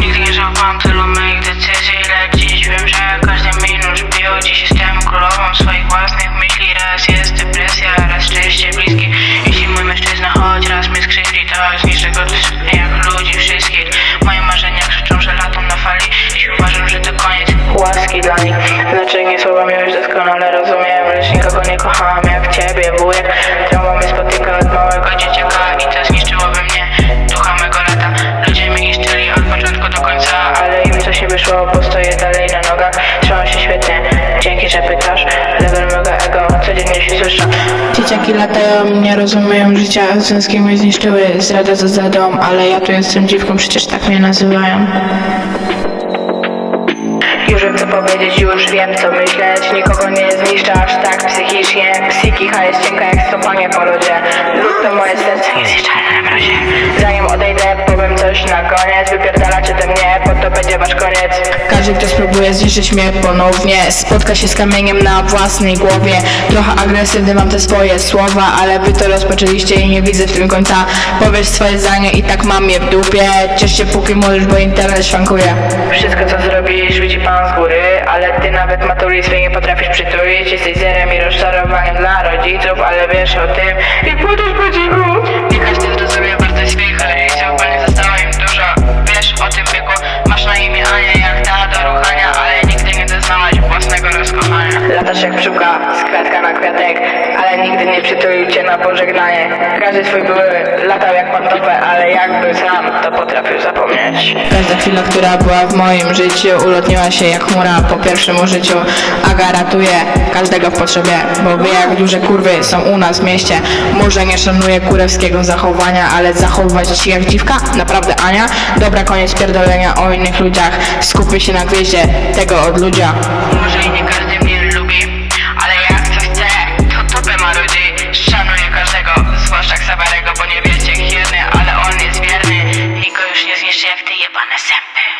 Nie żałowałam tylu moich decyzji, lecz dziś wiem, że każdy minus bił Dziś jestem królową swoich własnych myśli. Raz jest depresja, raz szczęście bliskie. Jeśli mój mężczyzna choć raz mnie skrzywdzi To zniszczę go jak ludzi wszystkich. Moje marzenia krzyczą, że latam na fali. Dziś uważam, że to koniec łaski dla nich. Znaczenie słowa już doskonale rozumiem Lecz nikogo nie kocham jak ciebie, wyszło, bo stoję dalej na nogach. Trzymam się świetnie, dzięki, że pytasz. Level mego ego, codziennie się słyszę. Dzieciaki latają, nie rozumieją życia. Związki mnie zniszczyły, zdrada za zdradą Ale ja tu jestem dziwką, przecież tak mnie nazywają. Już wiem co powiedzieć, już wiem co myśleć. Nikogo nie zniszczę aż tak psychicznie. Psychika jest cienka jak stąpanie po lodzie. Lud to moje serce. Niezniszczalne na mrozie Zanim odejdę powiem coś na koniec. Wypierdalacie te mnie, koniec. Każdy kto spróbuje zniszczyć mnie ponownie Spotka się z kamieniem na własnej głowie. Trochę agresywny mam te swoje słowa Ale wy to rozpoczęliście i nie widzę w tym końca. Powiesz swoje zdanie i tak mam je w dupie. Ciesz się póki możesz, bo internet szwankuje. Wszystko co zrobisz widzi pan z góry Ale ty nawet matuli swej nie potrafisz przytulić. Jesteś zerem i rozczarowaniem dla rodziców Ale wiesz o tym. I pójdziesz po cichu Latasz jak pszczółka z kwiatka na kwiatek Ale nigdy nie przytulił cię na pożegnanie. Każdy twój były latał jak pantofę Ale jakby sam to potrafił zapomnieć. Każda chwila, która była w moim życiu Ulotniła się jak chmura. Po pierwszym użyciu Aga ratuje każdego w potrzebie Bo wie jak duże kurwy są u nas w mieście. Może nie szanuję kurewskiego zachowania Ale zachowywać się jak dziwka? Naprawdę Ania? Dobra, koniec pierdolenia o innych ludziach. Skupmy się na gwieździe tego od ludzia. Może i nie każdy mnie Giovanna Semper.